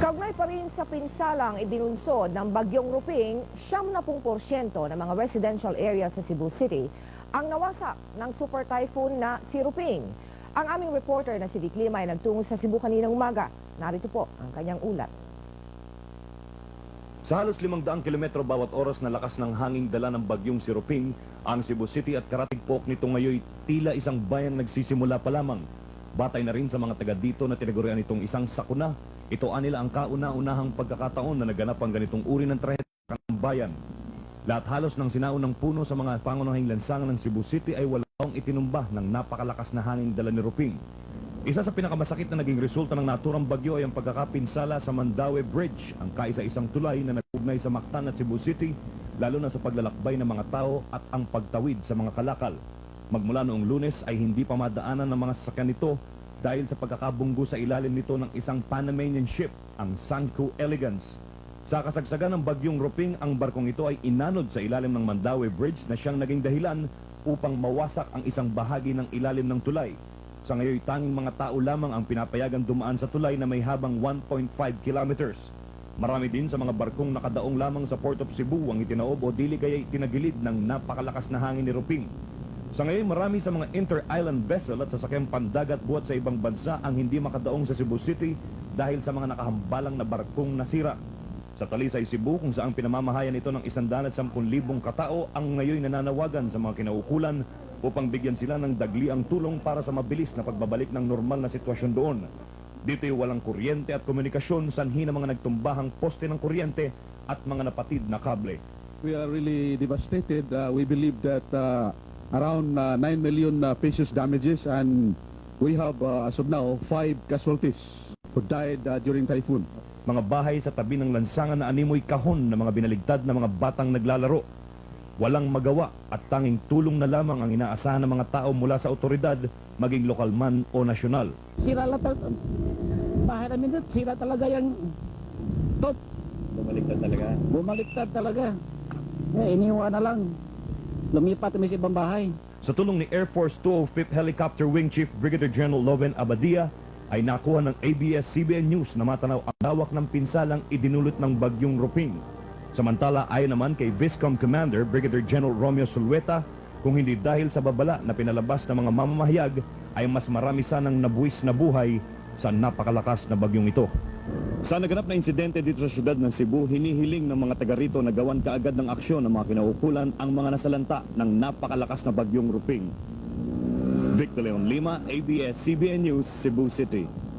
Kaugnay pa rin sa pinsalang idinunsod ng Bagyong Ruping, 70% ng mga residential areas sa Cebu City ang nawasak ng super typhoon na si Ruping. Ang aming reporter na si Vic Lima ay nagtungo sa Cebu kaninang umaga. Narito po ang kanyang ulat. Sa halos 500 kilometro bawat oras na lakas ng hanging dala ng bagyong Siruping, ang Cebu City at Karatigpok nito ngayon tila isang bayang nagsisimula pa lamang. Batay na rin sa mga taga dito na tinagurian itong isang sakuna. Ito anila ang kauna-unahang pagkakataon na naganap ang ganitong uri ng trahedya ng bayan. Lahat halos ng sinaunang puno sa mga pangunahing lansangan ng Cebu City ay walang itinumba ng napakalakas na hanging dala ni Ruping. Isa sa pinakamasakit na naging resulta ng naturang bagyo ay ang pagkakapinsala sa Mandaue Bridge, ang kaisa-isang tulay na nagugnay sa Mactan at Cebu City, lalo na sa paglalakbay ng mga tao at ang pagtawid sa mga kalakal. Magmula noong lunes ay hindi pa madaanan ng mga sasakyan nito dahil sa pagkakabunggo sa ilalim nito ng isang Panamanian ship, ang Sanco Elegance. Sa kasagsagan ng bagyong Ruping, ang barkong ito ay inanod sa ilalim ng Mandaue Bridge na siyang naging dahilan upang mawasak ang isang bahagi ng ilalim ng tulay. Sa ngayon, tanging mga tao lamang ang pinapayagan dumaan sa tulay na may habang 1.5 kilometers. Marami din sa mga barkong nakadaong lamang sa Port of Cebu ang itinaob o dili kaya itinagilid ng napakalakas na hangin ni Ruping. Sa ngayon, marami sa mga inter-island vessel at sasakyang pandagat buhat sa ibang bansa ang hindi makadaong sa Cebu City dahil sa mga nakahambalang na barkong nasira. Sa Talisay, Cebu, kung saan pinamamahayan ito ng 110,000 katao, ang ngayon nananawagan sa mga kinaukulan upang bigyan sila ng dagliang tulong para sa mabilis na pagbabalik ng normal na sitwasyon doon. Dito'y walang kuryente at komunikasyon, sanhi ng mga nagtumbahang poste ng kuryente at mga napatid na kable. We are really devastated. Uh, we believe that uh, around uh, 9 million uh, pesos damages and we have uh, as of now five casualties who died uh, during typhoon. Mga bahay sa tabi ng lansangan na animoy kahon ng mga binaligtad na mga batang naglalaro. Walang magawa at tanging tulong na lamang ang inaasahan ng mga tao mula sa otoridad, maging lokal man o nasyonal. sira lang talaga. Bahay namin doon, sira talaga yung tot. Bumaliktad talaga. Bumaliktad talaga. Eh, iniwan na lang. Lumipat kami sa ibang bahay. Sa tulong ni Air Force 205th Helicopter Wing Chief Brigadier General Loven Abadia, ay nakuha ng ABS-CBN News na matanaw ang lawak ng pinsalang idinulot ng bagyong Ruping. Samantala, ayon naman kay Viscom Commander Brigadier General Romeo Sulweta, kung hindi dahil sa babala na pinalabas ng mga mamamahayag, ay mas marami sanang nabuwis na buhay sa napakalakas na bagyong ito. Sa naganap na insidente dito sa syudad ng Cebu, hinihiling ng mga taga rito na gawan kaagad ng aksyon ng mga kinaukulan ang mga nasalanta ng napakalakas na bagyong Ruping. Victor Leon Lima, ABS-CBN News, Cebu City.